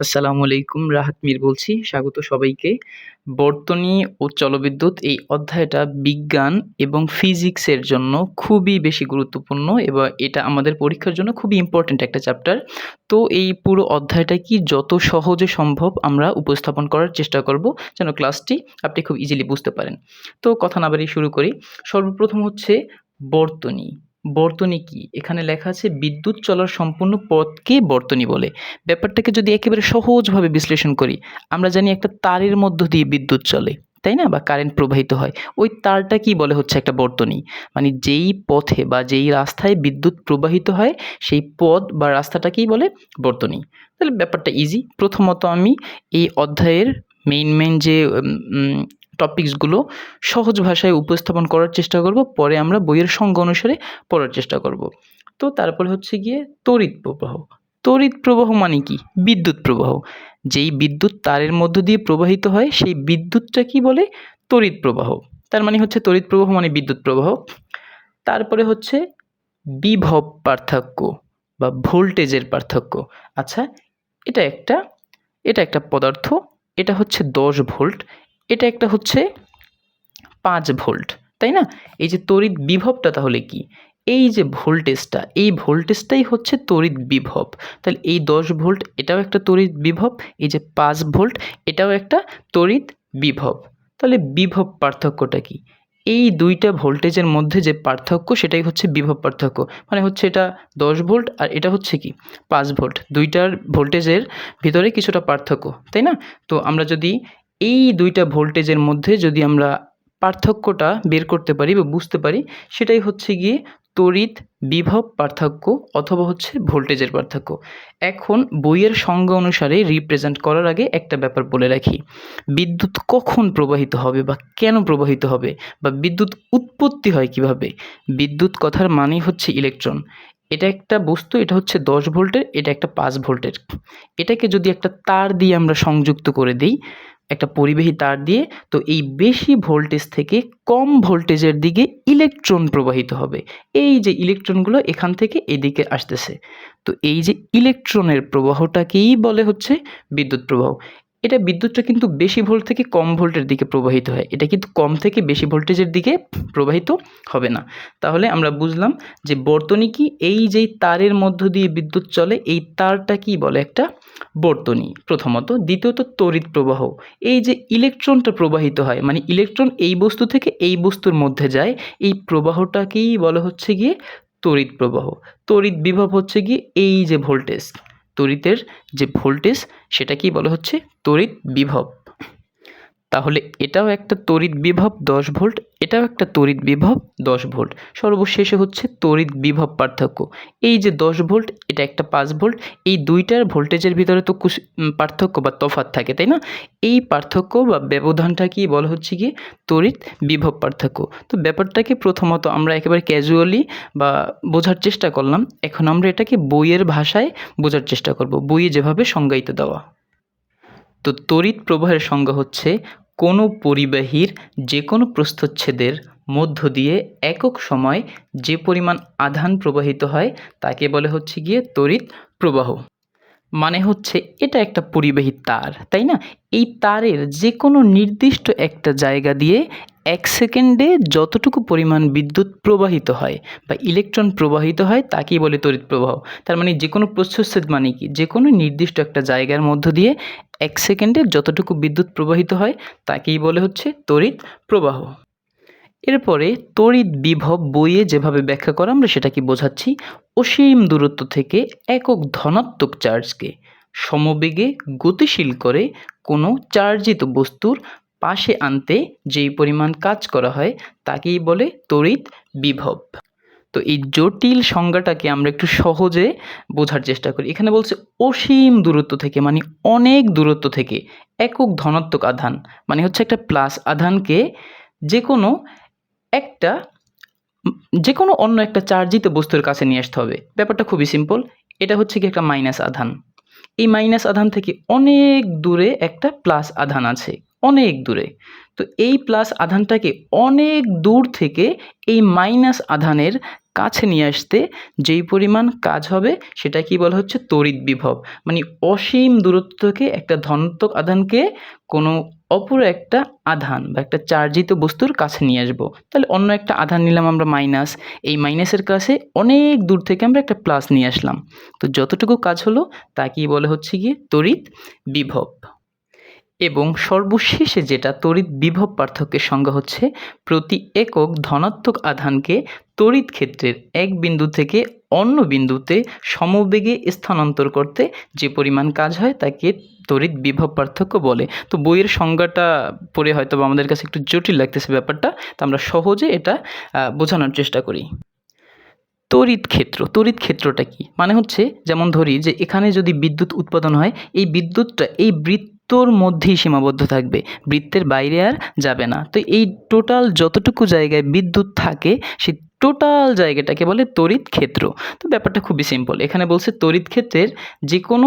আসসালামু আলাইকুম, রাহাত মির বলছি। স্বাগত সবাইকে। বর্তনী ও চলবিদ্যুৎ এই অধ্যায়টা বিজ্ঞান এবং ফিজিক্সের জন্য খুবই বেশি গুরুত্বপূর্ণ এবং এটা আমাদের পরীক্ষার জন্য খুবই ইম্পর্ট্যান্ট একটা চ্যাপ্টার তো এই পুরো অধ্যায়টা কি যত সহজে সম্ভব আমরা উপস্থাপন করার চেষ্টা করব যেন ক্লাসটি আপনি খুব ইজিলি বুঝতে পারেন। তো কথা না বাড়িয়ে শুরু করি। সর্বপ্রথম হচ্ছে বর্তনী। বর্তনী কি? এখানে লেখা আছে, বিদ্যুৎ চলার সম্পূর্ণ পথকে বর্তনী বলে। ব্যাপারটাকে যদি একেবারে সহজভাবে বিশ্লেষণ করি, আমরা জানি একটা তারের মধ্য দিয়ে বিদ্যুৎ চলে, তাই না? বা কারেন্ট প্রবাহিত হয়। ওই তারটা কি বলে? হচ্ছে একটা বর্তনী। মানে যেই পথে বা যেই রাস্তায় বিদ্যুৎ প্রবাহিত হয়, সেই পথ বা রাস্তাটাকেই বলে বর্তনী। তাহলে ব্যাপারটা ইজি প্রথমত আমি এই অধ্যায়ের মেইন মেইন যে টপিকসগুলো সহজ ভাষায় উপস্থাপন করার চেষ্টা করব, পরে আমরা বইয়ের সংজ্ঞা অনুসারে পড়ার চেষ্টা করব। তো তারপরে হচ্ছে গিয়ে তড়িৎ প্রবাহ। তড়িৎ প্রবাহ মানে কি? বিদ্যুৎ প্রবাহ। যেই বিদ্যুৎ তারের মধ্য দিয়ে প্রবাহিত হয়, সেই বিদ্যুৎটা কি বলে? তড়িৎ প্রবাহ। তার মানে হচ্ছে তড়িৎ প্রবাহ মানে বিদ্যুৎ প্রবাহ। তারপরে হচ্ছে বিভব পার্থক্য বা ভোল্টেজের পার্থক্য। আচ্ছা এটা একটা এটা একটা পদার্থ, এটা হচ্ছে দশ ভোল্ট এটা একটা হচ্ছে পাঁচ ভোল্ট, তাই না? এই যে তড়িৎ বিভবটা তাহলে কি? এই যে ভোল্টেজটা, এই ভোল্টেজটাই হচ্ছে তড়িৎ বিভব। তাহলে এই দশ ভোল্ট এটাও একটা তড়িৎ বিভব, এই যে পাঁচ ভোল্ট এটাও একটা তড়িৎ বিভব। তাহলে বিভব পার্থক্যটা কি? এই দুইটা ভোল্টেজের মধ্যে যে পার্থক্য সেটাই হচ্ছে বিভব পার্থক্য। মানে হচ্ছে এটা দশ ভোল্ট আর এটা হচ্ছে কি? পাঁচ ভোল্ট। দুইটার ভোল্টেজের ভিতরে কিছুটা পার্থক্য, তাই না? তো আমরা যদি এই দুইটা ভোল্টেজের মধ্যে যদি আমরা পার্থক্যটা বের করতে পারি বা বুঝতে পারি, সেটাই হচ্ছে গিয়ে তড়িৎ বিভব পার্থক্য অথবা হচ্ছে ভোল্টেজের পার্থক্য। এখন বইয়ের সংজ্ঞা অনুসারে রিপ্রেজেন্ট করার আগে একটা ব্যাপার বলে রাখি। বিদ্যুৎ কখন প্রবাহিত হবে বা কেন প্রবাহিত হবে বা বিদ্যুৎ উৎপত্তি হয় কীভাবে? বিদ্যুৎ কথার মানেই হচ্ছে ইলেকট্রন এটা একটা বস্তু, এটা হচ্ছে দশ ভোল্টের, এটা একটা পাঁচ ভোল্টের। এটাকে যদি একটা তার দিয়ে আমরা সংযুক্ত করে দিই একটা পরিবাহী তার দিয়ে, তো এই বেশি ভোল্টেজ থেকে কম ভোল্টেজের দিকে ইলেকট্রন প্রবাহিত হবে। এই যে ইলেকট্রনগুলো এখান থেকে এদিকে আসতেছে। তো এই যে ইলেকট্রনের প্রবাহটাকেই বলে হচ্ছে বিদ্যুৎ প্রবাহ। এটা বিদ্যুৎটা কিন্তু বেশি ভোল্ট থেকে কম ভোল্টের দিকে প্রবাহিত হয়। এটা কিন্তু কম থেকে বেশি ভোল্টেজের দিকে প্রবাহিত হবে না। তাহলে আমরা বুঝলাম যে বর্তনী কি? এই যেই তারের মধ্য দিয়ে বিদ্যুৎ চলে, এই তারটা কি বলে একটা? বর্তনী। প্রথমত। দ্বিতীয়ত, তড়িৎ প্রবাহ। এই যে ইলেকট্রনটা প্রবাহিত হয় মানে ইলেকট্রন এই বস্তু থেকে এই বস্তুর মধ্যে যায়, এই প্রবাহটাকেই বলা হচ্ছে গিয়ে তড়িৎ প্রবাহ। তড়িৎ বিভব হচ্ছে গিয়ে এই যে ভোল্টেজ। তড়িতের যে ভোল্টেজ সেটাকেই বলা হচ্ছে তড়িৎ বিভব। তাহলে এটাও একটা তড়িৎ বিভব দশ ভোল্ট, এটাও একটা তড়িৎ বিভব দশ ভোল্ট। সর্বশেষে হচ্ছে তড়িৎ বিভব পার্থক্য। এই যে দশ ভোল্ট, এটা একটা পাঁচ ভোল্ট, এই দুইটার ভোল্টেজের ভিতরে তো কুছ পার্থক্য বা তফাত থাকে, তাই না? এই পার্থক্য বা ব্যবধানটা কি বলা হচ্ছে কি তড়িৎ বিভব পার্থক্য। তো ব্যাপারটাকে প্রথমত আমরা একেবারে ক্যাজুয়ালি বা বোঝার চেষ্টা করলাম, এখন আমরা এটাকে বইয়ের ভাষায় বোঝার চেষ্টা করব, বইয়ে যেভাবে সংজ্ঞায়িত দেওয়া। তো তড়িৎ প্রবাহের সংজ্ঞা হচ্ছে কোনো পরিবাহীর যে কোনো প্রস্থচ্ছেদের মধ্য দিয়ে একক সময় যে পরিমাণ আধান প্রবাহিত হয় তাকে বলে হচ্ছে গিয়ে তড়িৎ প্রবাহ। মানে হচ্ছে এটা একটা পরিবাহী তার, তাই না? এই তারের যে কোনো নির্দিষ্ট একটা জায়গা দিয়ে এক সেকেন্ডে যতটুকু পরিমাণ বিদ্যুৎ প্রবাহিত হয় বা ইলেকট্রন প্রবাহিত হয়, তাকেই বলে তড়িৎ প্রবাহ। তার মানে যে কোনো প্রচ্ছচ্ছেদ মানে কি? যে কোনো নির্দিষ্ট একটা জায়গার মধ্য দিয়ে এক সেকেন্ডে যতটুকু বিদ্যুৎ প্রবাহিত হয়, তাকেই বলে হচ্ছে তড়িৎ প্রবাহ। এরপরে তড়িৎ বিভব বইয়ে যেভাবে ব্যাখ্যা করা, আমরা সেটাকে বোঝাচ্ছি? অসীম দূরত্ব থেকে একক ধনাত্মক চার্জকে সমবেগে গতিশীল করে কোনো চার্জিত বস্তুর পাশে আনতে যেই পরিমাণ কাজ করা হয় তাকেই বলে তড়িৎ বিভব। তো এই জটিল সংজ্ঞাটাকে আমরা একটু সহজে বোঝার চেষ্টা করি। এখানে বলছে অসীম দূরত্ব থেকে মানে অনেক দূরত্ব থেকে একক ধনাত্মক আধান মানে হচ্ছে একটা প্লাস আধানকে যে কোনো একটা যে কোনো অন্য একটা চার্জিত বস্তুর কাছে নিয়ে আসতে হবে। ব্যাপারটা খুবই সিম্পল এটা হচ্ছে কি একটা মাইনাস আধান। এই মাইনাস আধান থেকে অনেক দূরে একটা প্লাস আধান আছে। অনেক দূরে। তো এই প্লাস আধানটাকে অনেক দূর থেকে এই মাইনাস আধানের কাছে নিয়ে আসতে যেই পরিমাণ কাজ হবে সেটা কি বলা হচ্ছে? তড়িৎ বিভব। মানে অসীম দূরত্ব থেকে একটা ধনাত্মক আধানকে কোনো অপর একটা আধান বা একটা চার্জিত বস্তুর কাছে নিয়ে আসব। তাহলে অন্য একটা আধান নিলাম আমরা মাইনাস এই মাইনাসের কাছে অনেক দূর থেকে আমরা একটা প্লাস নিয়ে আসলাম। তো যতটুকু কাজ হলো তাকেই বলে হচ্ছে গিয়ে? তড়িৎ বিভব। এবং সর্বশেষে যেটা তড়িৎ বিভব পার্থক্যের সংজ্ঞা হচ্ছে প্রতি একক ধনাত্মক আধানকে তড়িৎ ক্ষেত্রের এক বিন্দু থেকে অন্য বিন্দুতে সমবেগে স্থানান্তর করতে যে পরিমাণ কাজ হয় তাকে তড়িৎ বিভব পার্থক্য বলে। তো বইয়ের সংজ্ঞাটা পড়ে হয়তো আমাদের কাছে একটু জটিল লাগতেছে ব্যাপারটা, তো আমরা সহজে এটা বোঝানোর চেষ্টা করি। তড়িৎ ক্ষেত্র, তড়িৎ ক্ষেত্রটা কি? মানে হচ্ছে যেমন ধরি যে এখানে যদি বিদ্যুৎ উৎপাদন হয়, এই বিদ্যুৎটা, এই বৃত্তর মধ্যেই সীমাবদ্ধ থাকবে, বৃত্তের বাইরে আর যাবে না। তো এই টোটাল যতটুকু জায়গায় বিদ্যুৎ থাকে, সেই টোটাল জায়গাটাকে বলে তড়িৎ ক্ষেত্র। তো ব্যাপারটা খুবই সিম্পল এখানে বলছে তড়িৎ ক্ষেত্রের যে কোনো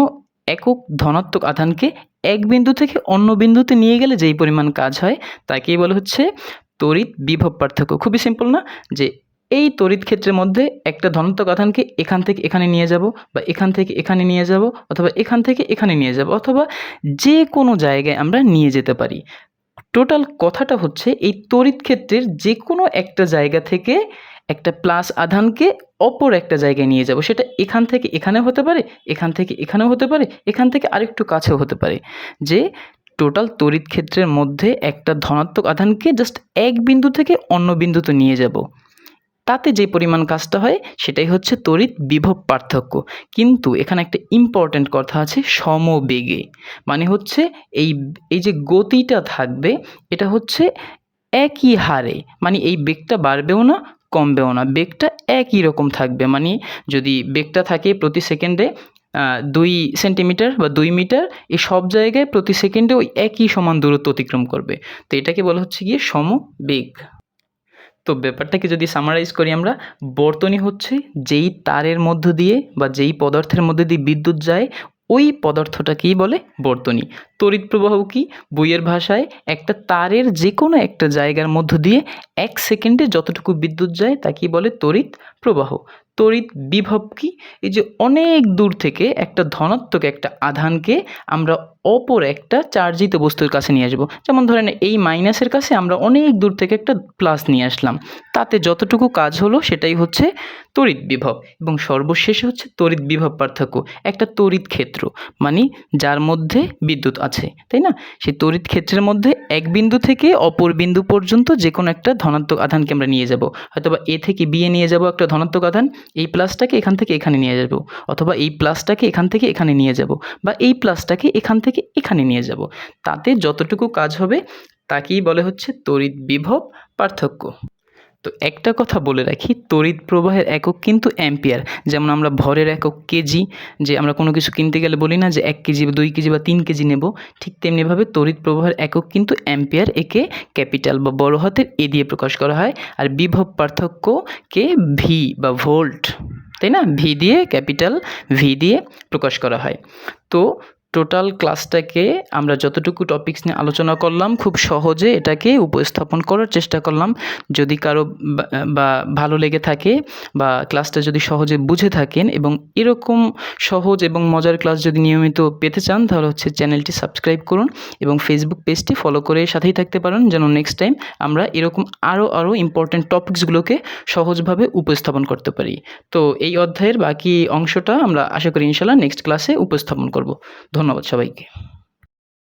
একক ধনাত্মক আধানকে এক বিন্দু থেকে অন্য বিন্দুতে নিয়ে গেলে যেই পরিমাণ কাজ হয়, তাকেই বলা হচ্ছে তড়িৎ বিভব পার্থক্য। খুবই সিম্পল না? যে এই তড়িৎ ক্ষেত্রের মধ্যে একটা ধনাত্মক আধানকে এখান থেকে এখানে নিয়ে যাব বা এখান থেকে এখানে নিয়ে যাব অথবা এখান থেকে এখানে নিয়ে যাব অথবা যে কোনো জায়গায় আমরা নিয়ে যেতে পারি। টোটাল কথাটা হচ্ছে এই তড়িৎ ক্ষেত্রের যে কোনো একটা জায়গা থেকে একটা প্লাস আধানকে অপর একটা জায়গায় নিয়ে যাব। সেটা এখান থেকে এখানেও হতে পারে, এখান থেকে এখানেও হতে পারে, এখান থেকে আরেকটু কাছেও হতে পারে। যে টোটাল তড়িৎ ক্ষেত্রের মধ্যে একটা ধনাত্মক আধানকে জাস্ট এক বিন্দু থেকে অন্য বিন্দুতে নিয়ে যাব। তাতে যে পরিমাণ কাজটা হয়, সেটাই হচ্ছে তড়িৎ বিভব পার্থক্য। কিন্তু এখানে একটা ইম্পর্ট্যান্ট কথা আছে, সমবেগে। মানে হচ্ছে এই এই যে গতিটা থাকবে, এটা হচ্ছে একই হারে। মানে এই বেগটা বাড়বেও না, কমবেও না। বেগটা একই রকম থাকবে। মানে যদি বেগটা থাকে প্রতি সেকেন্ডে দুই সেন্টিমিটার বা দুই মিটার এই সব জায়গায় প্রতি সেকেন্ডে ওই একই সমান দূরত্ব অতিক্রম করবে। তো এটাকে বলা হচ্ছে গিয়ে সমবেগ। তো ব্যাপারটাকে যদি সামারাইজ করি আমরা, বর্তনী হচ্ছে যেই তারের মধ্য দিয়ে বা যেই পদার্থের মধ্যে দিয়ে বিদ্যুৎ যায়, ওই পদার্থটাকেই বলে বর্তনী। তড়িৎ প্রবাহ কি? বইয়ের ভাষায় একটা তারের যে কোনো একটা জায়গার মধ্য দিয়ে এক সেকেন্ডে যতটুকু বিদ্যুৎ যায়, তাকেই বলে তড়িৎ প্রবাহ। তড়িৎ বিভব কি? এই যে অনেক দূর থেকে একটা ধনাত্মক একটা আধানকে আমরা অপর একটা চার্জিত বস্তুর কাছে নিয়ে আসব। যেমন ধরেন এই মাইনাসের কাছে আমরা অনেক দূর থেকে একটা প্লাস নিয়ে আসলাম। তাতে যতটুকু কাজ হলো সেটাই হচ্ছে তড়িৎ বিভব এবং সর্বশেষে হচ্ছে তড়িৎ বিভব পার্থক্য, একটা তড়িৎ ক্ষেত্র মানে যার মধ্যে বিদ্যুৎ আছে, তাই না? সেই তড়িৎ ক্ষেত্রের মধ্যে এক বিন্দু থেকে অপর বিন্দু পর্যন্ত যে কোনো একটা ধনাত্মক আধানকে আমরা নিয়ে যাব। হয়তোবা এ থেকে বি এ নিয়ে যাব একটা ধনাত্মক আধান, এই প্লাসটাকে এখান থেকে এখানে নিয়ে যাব। অথবা এই প্লাসটাকে এখান থেকে এখানে নিয়ে যাব বা এই প্লাসটাকে এখান থেকে এখানে নিয়ে যাব। তাতে যতটুকু কাজ হবে তাকেই বলে হচ্ছে তড়িৎ বিভব পার্থক্য। তো একটা কথা বলে রাখি, তড়িৎ প্রবাহের একক কিন্তু অ্যাম্পিয়ার। যেমন আমরা ভরের একক কেজি যে আমরা কোনো কিছু কিনতে গেলে বলি না যে এক কেজি বা দুই কেজি বা তিন কেজি নেব, ঠিক তেমনিভাবে তড়িৎ প্রবাহের একক কিন্তু অ্যাম্পিয়ার একে ক্যাপিটাল বা বড় হাতের এ দিয়ে প্রকাশ করা হয়, আর বিভব পার্থক্যকে ভি বা ভোল্ট তাই না? ভি দিয়ে ক্যাপিটাল ভি দিয়ে প্রকাশ করা হয়। তো টোটাল ক্লাসটাকে আমরা যতটুকু টপিকস নিয়ে আলোচনা করলাম, খুব সহজে এটাকে উপস্থাপন করার চেষ্টা করলাম। যদি কারও বা- ভালো লেগে থাকে বা ক্লাসটা যদি সহজে বুঝে থাকেন এবং এরকম সহজ এবং মজার ক্লাস যদি নিয়মিত পেতে চান, তাহলে হচ্ছে চ্যানেলটি সাবস্ক্রাইব করুন এবং ফেসবুক পেজটি ফলো করে সাথেই থাকতে পারেন যেন নেক্সট টাইম আমরা এরকম আরও আরও ইম্পর্ট্যান্ট টপিকসগুলোকে সহজভাবে উপস্থাপন করতে পারি। তো এই অধ্যায়ের বাকি অংশটা আমরা আশা করি ইনশাল্লাহ নেক্সট ক্লাসে উপস্থাপন করব। ধন্যবাদ সবাইকে।